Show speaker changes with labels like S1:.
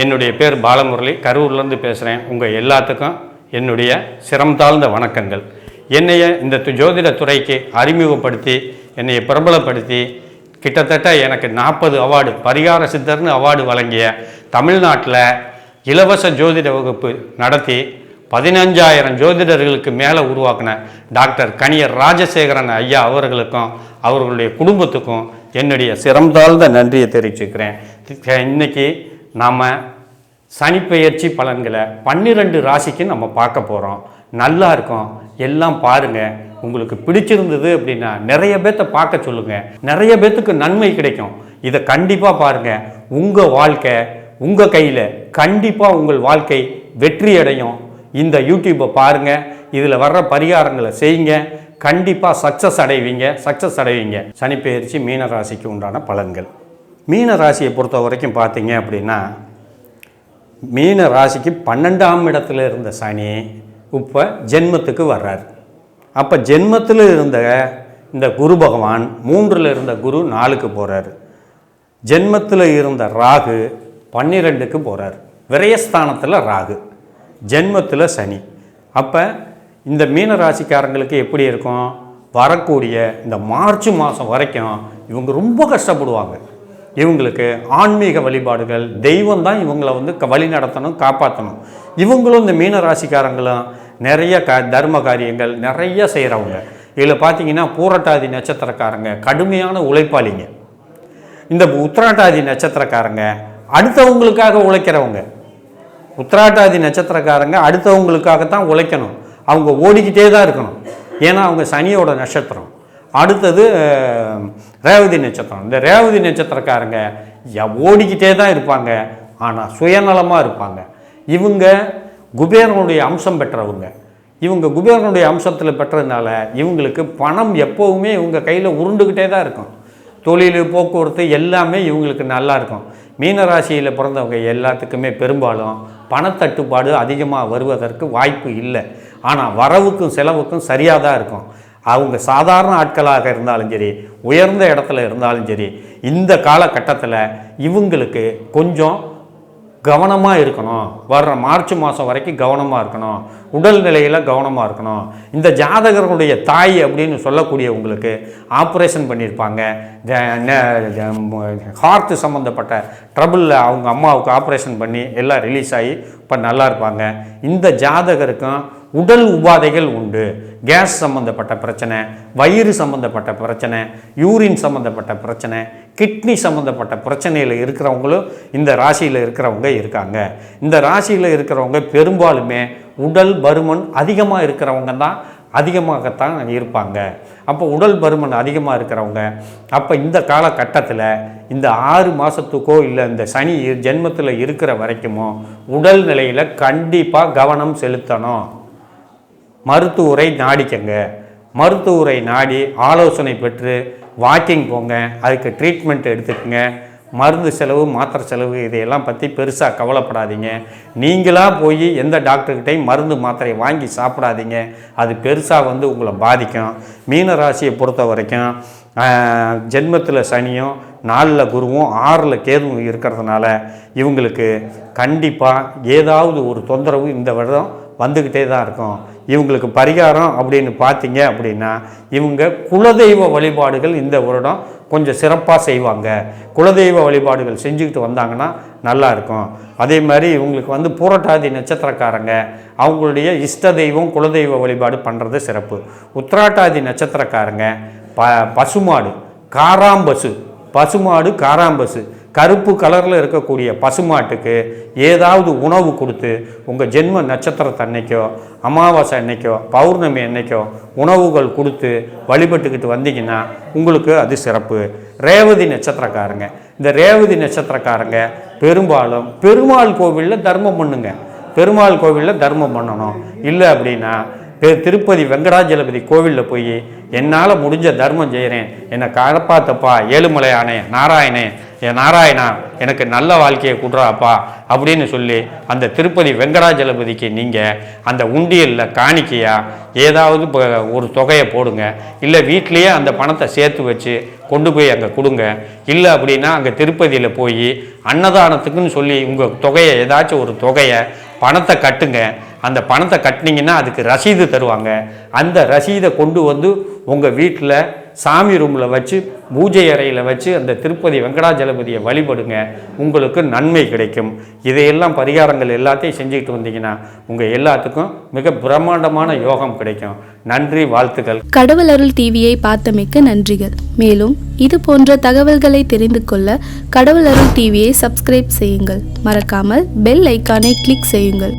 S1: என்னுடைய பேர் பாலமுரளி கரூர்லேருந்து பேசுகிறேன் உங்கள் எல்லாத்துக்கும் என்னுடைய சிரம் தாழ்ந்த வணக்கங்கள். என்னைய இந்த து- ஜோதிட துறைக்கு அறிமுகப்படுத்தி என்னைய பிரபலப்படுத்தி கிட்டத்தட்ட எனக்கு நாற்பது அவார்டு பரிகார சித்தர்னு அவார்டு வழங்கிய தமிழ்நாட்டில் இலவச ஜோதிட வகுப்பு நடத்தி பதினஞ்சாயிரம் ஜோதிடர்களுக்கு மேலே உருவாக்கின டாக்டர் கனியர் ராஜசேகரன் ஐயா அவர்களுக்கும் அவர்களுடைய குடும்பத்துக்கும் என்னுடைய சிரம் தாழ்ந்த நன்றியை தெரிவிச்சுக்கிறேன். இன்னைக்கு நாம் சனிப்பெயர்ச்சி பலன்களை பன்னிரெண்டு ராசிக்கு நம்ம பார்க்க போகிறோம் நல்லா இருக்கும். எல்லாம் பாருங்கள் உங்களுக்கு பிடிச்சிருந்தது அப்படின்னா நிறைய பேர்த்த பார்க்க சொல்லுங்கள் நிறைய பேர்த்துக்கு நன்மை கிடைக்கும். இதை கண்டிப்பாக பாருங்கள் உங்கள் வாழ்க்கை உங்கள் கையில் கண்டிப்பாக உங்கள் வாழ்க்கை வெற்றி அடையும். இந்த யூடியூப்பை பாருங்க. இதில் வர்ற பரிகாரங்களை செய்யுங்க. கண்டிப்பாக சக்ஸஸ் அடைவீங்க. சக்ஸஸ் அடைவீங்க. சனிப்பெயர்ச்சி மீனராசிக்கு உண்டான பலன்கள். மீன ராசியை பொறுத்த வரைக்கும் பார்த்தீங்க அப்படின்னா மீன ராசிக்கு பன்னெண்டாம் இடத்துல இருந்த சனி இப்போ ஜென்மத்துக்கு வர்றார். அப்போ ஜென்மத்தில் இருந்த இந்த குரு பகவான் மூன்றில் இருந்த குரு நாலுக்கு போகிறார் ஜென்மத்தில் இருந்த ராகு பன்னிரெண்டுக்கு போகிறார் விரயஸ்தானத்தில் ராகு ஜென்மத்தில் சனி. அப்போ இந்த மீன ராசிக்காரங்களுக்கு எப்படி இருக்கும்? வரக்கூடிய இந்த மார்ச் மாதம் வரைக்கும் இவங்க ரொம்ப கஷ்டப்படுவாங்க. இவங்களுக்கு ஆன்மீக வழிபாடுகள் தெய்வம் தான் இவங்களை வந்து க- வழி நடத்தணும் காப்பாற்றணும் இவங்களும் இந்த மீன ராசிக்காரங்களும் நிறைய க தர்ம காரியங்கள் நிறைய செய்கிறவங்க இதில் பார்த்தீங்கன்னா பூரட்டாதி நட்சத்திரக்காரங்க கடுமையான உழைப்பாளிங்க. இந்த உத்திராட்டாதி நட்சத்திரக்காரங்க அடுத்தவங்களுக்காக உழைக்கிறவங்க. உத்திராட்டாதி நட்சத்திரக்காரங்க அடுத்தவங்களுக்காக தான் உழைக்கணும். அவங்க ஓடிக்கிட்டே தான் இருக்கணும். ஏன்னா அவங்க சனியோட நட்சத்திரம். அடுத்தது ரேவதி நட்சத்திரம். இந்த ரேவதி நட்சத்திரக்காரங்க ஓடிக்கிட்டே தான் இருப்பாங்க. ஆனால் சுயநலமாக இருப்பாங்க. இவங்க குபேரனுடைய அம்சம் பெற்றவங்க. இவங்க குபேரனுடைய அம்சத்தில் பெற்றதுனால இவங்களுக்கு பணம் எப்போவுமே இவங்க கையில் உருண்டுக்கிட்டே தான் இருக்கும். தொழில் போக்குவரத்து எல்லாமே இவங்களுக்கு நல்லா இருக்கும். மீனராசியில் பிறந்தவங்க எல்லாத்துக்குமே பெரும்பாலும் பணத்தட்டுப்பாடு அதிகமாக வருவதற்கு வாய்ப்பு இல்லை. ஆனால் வரவுக்கும் செலவுக்கும் சரியாக தான் இருக்கும். அவங்க சாதாரண ஆட்களாக இருந்தாலும் சரி உயர்ந்த இடத்துல இருந்தாலும் சரி இந்த காலகட்டத்தில் இவங்களுக்கு கொஞ்சம் கவனமாக இருக்கணும். வர்ற மார்ச் மாதம் வரைக்கும் கவனமாக இருக்கணும். உடல்நிலையில் கவனமாக இருக்கணும். இந்த ஜாதகர்களுடைய தாய் அப்படின்னு சொல்லக்கூடியவங்களுக்கு ஆப்ரேஷன் பண்ணியிருப்பாங்க ஹார்ட் சம்மந்தப்பட்ட ட்ரபிளில் அவங்க அம்மாவுக்கு ஆப்ரேஷன் பண்ணி எல்லாம் ரிலீஸ் ஆகி இப்போ நல்லா இருப்பாங்க. இந்த ஜாதகருக்கும் உடல் உபாதைகள் உண்டு. கேஸ் சம்மந்தப்பட்ட பிரச்சனை வயிறு சம்மந்தப்பட்ட பிரச்சனை யூரின் சம்மந்தப்பட்ட பிரச்சனை கிட்னி சம்மந்தப்பட்ட பிரச்சனையில் இருக்கிறவங்களும் இந்த ராசியில் இருக்கிறவங்க இருக்காங்க. இந்த ராசியில் இருக்கிறவங்க பெரும்பாலுமே உடல் பருமன் அதிகமாக இருக்கிறவங்க தான் அதிகமாகத்தான் இருப்பாங்க. அப்போ உடல் பருமன் அதிகமாக இருக்கிறவங்க அப்போ இந்த காலகட்டத்தில் இந்த ஆறு மாதத்துக்கோ இல்லை இந்த சனி ஜென்மத்தில் இருக்கிற வரைக்குமோ உடல் நிலையில் கண்டிப்பாக கவனம் செலுத்தணும். மருத்துவரை நாடிக்கங்க. மருத்துவரை நாடி ஆலோசனை பெற்று வாக்கிங் போங்க. அதுக்கு ட்ரீட்மெண்ட் எடுத்துக்கங்க. மருந்து செலவு மாத்திரை செலவு இதையெல்லாம் பற்றி பெருசாக கவலைப்படாதீங்க. நீங்களாக போய் எந்த டாக்டர்கிட்டையும் மருந்து மாத்திரை வாங்கி சாப்பிடாதீங்க. அது பெருசாக வந்து உங்களை பாதிக்கும். மீன ராசியை பொறுத்த வரைக்கும் ஜென்மத்தில் சனியும் நாலில் குருவும் ஆறில் கேதுவும் இருக்கிறதுனால இவங்களுக்கு கண்டிப்பாக ஏதாவது ஒரு தொந்தரவு இந்த வருடம் வந்துக்கிட்டே தான் இருக்கும். இவங்களுக்கு பரிகாரம் அப்படின்னு பார்த்தீங்க அப்படின்னா இவங்க குலதெய்வ வழிபாடுகள் இந்த வருடம் கொஞ்சம் சிறப்பாக செய்வாங்க. குலதெய்வ வழிபாடுகள் செஞ்சுக்கிட்டு வந்தாங்கன்னா நல்லா இருக்கும். அதே மாதிரி இவங்களுக்கு வந்து பூரட்டாதி நட்சத்திரக்காரங்க. அவங்களுடைய இஷ்ட தெய்வம் குலதெய்வ வழிபாடு பண்ணுறது சிறப்பு. உத்திராட்டாதி நட்சத்திரக்காரங்க ப பசுமாடு காராம்பசு பசுமாடு காராம்பசு. கருப்பு கலரில் இருக்கக்கூடிய பசுமாட்டுக்கு ஏதாவது உணவு கொடுத்து உங்கள் ஜென்ம நட்சத்திரத்தன்னைக்கோ அமாவாசை அன்னைக்கோ பௌர்ணமி அன்னைக்கோ உணவுகள் கொடுத்து வழிபட்டுக்கிட்டு வந்தீங்கன்னா உங்களுக்கு அது சிறப்பு. ரேவதி நட்சத்திரக்காரங்க. இந்த ரேவதி நட்சத்திரக்காரங்க பெரும்பாலும் பெருமாள் கோவிலில் தர்மம் பண்ணுங்க. பெருமாள் கோவிலில் தர்மம் பண்ணணும். இல்லை அப்படின்னா திருப்பதி வெங்கடாஜலபதி கோவிலில் போய் என்னால் முடிஞ்ச தர்மம் செய்கிறேன் என்னை காப்பாத்தப்பா ஏழுமலையானே நாராயணே என் நாராயணா எனக்கு நல்ல வாழ்க்கையை கொடுறாப்பா அப்படின்னு சொல்லி அந்த திருப்பதி வெங்கடாஜலபதிக்கு நீங்கள் அந்த உண்டியலில் காணிக்கையா ஏதாவது இப்போ ஒரு தொகையை போடுங்க. இல்லை வீட்லேயே அந்த பணத்தை சேர்த்து வச்சு கொண்டு போய் அங்கே கொடுங்க. இல்லை அப்படின்னா அங்கே திருப்பதியில் போய் அன்னதானத்துக்குன்னு சொல்லி உங்கள் தொகையை ஏதாச்சும் ஒரு தொகையை பணத்தை கட்டுங்க. அந்த பணத்தை கட்டினீங்கன்னா அதுக்கு ரசீது தருவாங்க. அந்த ரசீதை கொண்டு வந்து உங்கள் வீட்டில் சாமி ரூமில் வச்சு பூஜை அறையில் வச்சு அந்த திருப்பதி வெங்கடாஜலபதியை வழிபடுங்க. உங்களுக்கு நன்மை கிடைக்கும். இதையெல்லாம் பரிகாரங்கள் எல்லாத்தையும் செஞ்சுக்கிட்டு வந்தீங்கன்னா உங்கள் எல்லாத்துக்கும் மிக பிரம்மாண்டமான யோகம் கிடைக்கும். நன்றி வாழ்த்துக்கள்.
S2: கடவுள் அருள் டிவியை பார்த்தமைக்கு நன்றிகள். மேலும் இது போன்ற தகவல்களை தெரிந்து கொள்ள கடவுள் அருள் டிவியை சப்ஸ்கிரைப் செய்யுங்கள். மறக்காமல் பெல் ஐக்கானை கிளிக் செய்யுங்கள்.